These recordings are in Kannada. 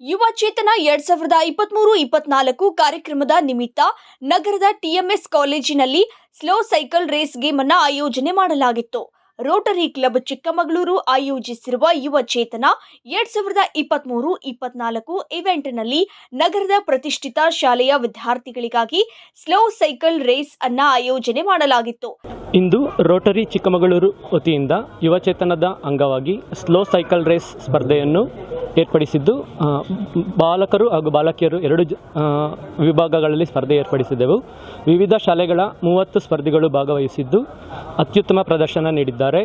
ಯುವ ಚೇತನ ಎರಡ್ ಸಾವಿರದ ಇಪ್ಪತ್ಮೂರು, ಇಪ್ಪತ್ನಾಲ್ಕು ಕಾರ್ಯಕ್ರಮದ ನಿಮಿತ್ತ ನಗರದ ಟಿಎಂಎಸ್ ಕಾಲೇಜಿನಲ್ಲಿ ಸ್ಲೋ ಸೈಕಲ್ ರೇಸ್ ಗೇಮ್ ಅನ್ನ ಆಯೋಜನೆ ಮಾಡಲಾಗಿತ್ತು. ರೋಟರಿ ಕ್ಲಬ್ ಚಿಕ್ಕಮಗಳೂರು ಆಯೋಜಿಸಿರುವ ಯುವ ಚೇತನ ಎರಡ್ ಸಾವಿರದ ಇಪ್ಪತ್ಮೂರು, ಇಪ್ಪತ್ನಾಲ್ಕು ಇವೆಂಟ್ನಲ್ಲಿ ನಗರದ ಪ್ರತಿಷ್ಠಿತ ಶಾಲೆಯ ವಿದ್ಯಾರ್ಥಿಗಳಿಗಾಗಿ ಸ್ಲೋ ಸೈಕಲ್ ರೇಸ್ ಅನ್ನ ಆಯೋಜನೆ ಮಾಡಲಾಗಿತ್ತು. ಇಂದು ರೋಟರಿ ಚಿಕ್ಕಮಗಳೂರು ವತಿಯಿಂದ ಯುವಚೇತನದ ಅಂಗವಾಗಿ ಸ್ಲೋ ಸೈಕಲ್ ರೇಸ್ ಸ್ಪರ್ಧೆಯನ್ನು ಏರ್ಪಡಿಸಿದ್ದು ಬಾಲಕರು ಹಾಗೂ ಬಾಲಕಿಯರು ಎರಡು ವಿಭಾಗಗಳಲ್ಲಿ ಸ್ಪರ್ಧೆ ಏರ್ಪಡಿಸಿದ್ದೆವು ವಿವಿಧ ಶಾಲೆಗಳ ಮೂವತ್ತು ಸ್ಪರ್ಧಿಗಳು ಭಾಗವಹಿಸಿದ್ದು, ಅತ್ಯುತ್ತಮ ಪ್ರದರ್ಶನ ನೀಡಿದ್ದಾರೆ.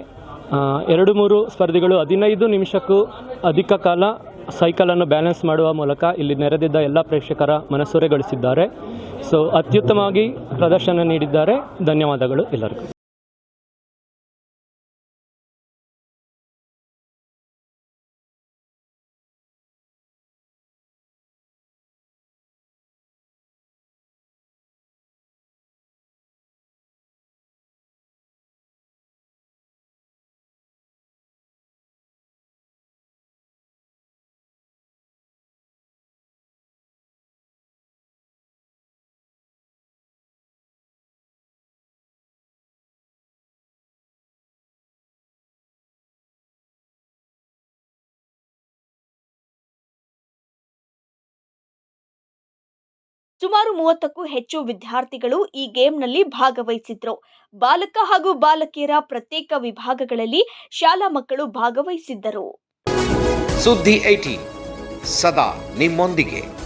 ಎರಡು ಮೂರು ಸ್ಪರ್ಧಿಗಳು ಹದಿನೈದು ನಿಮಿಷಕ್ಕೂ ಅಧಿಕ ಕಾಲ ಸೈಕಲನ್ನು ಬ್ಯಾಲೆನ್ಸ್ ಮಾಡುವ ಮೂಲಕ ಇಲ್ಲಿ ನೆರೆದಿದ್ದ ಎಲ್ಲ ಪ್ರೇಕ್ಷಕರ ಮನಸೂರೆಗೊಳಿಸಿದ್ದಾರೆ. ಸೊ ಅತ್ಯುತ್ತಮವಾಗಿ ಪ್ರದರ್ಶನ ನೀಡಿದ್ದಾರೆ. ಧನ್ಯವಾದಗಳು ಎಲ್ಲರಿಗೂ. ಸುಮಾರು ಮೂವತ್ತಕ್ಕೂ ಹೆಚ್ಚು ವಿದ್ಯಾರ್ಥಿಗಳು ಈ ಗೇಮ್ನಲ್ಲಿ ಭಾಗವಹಿಸಿದ್ರು. ಬಾಲಕ ಹಾಗೂ ಬಾಲಕಿಯರ ಪ್ರತ್ಯೇಕ ವಿಭಾಗಗಳಲ್ಲಿ ಶಾಲಾ ಮಕ್ಕಳು ಭಾಗವಹಿಸಿದ್ದರು. ಸುದ್ದಿ ಸದಾ ನಿಮ್ಮೊಂದಿಗೆ.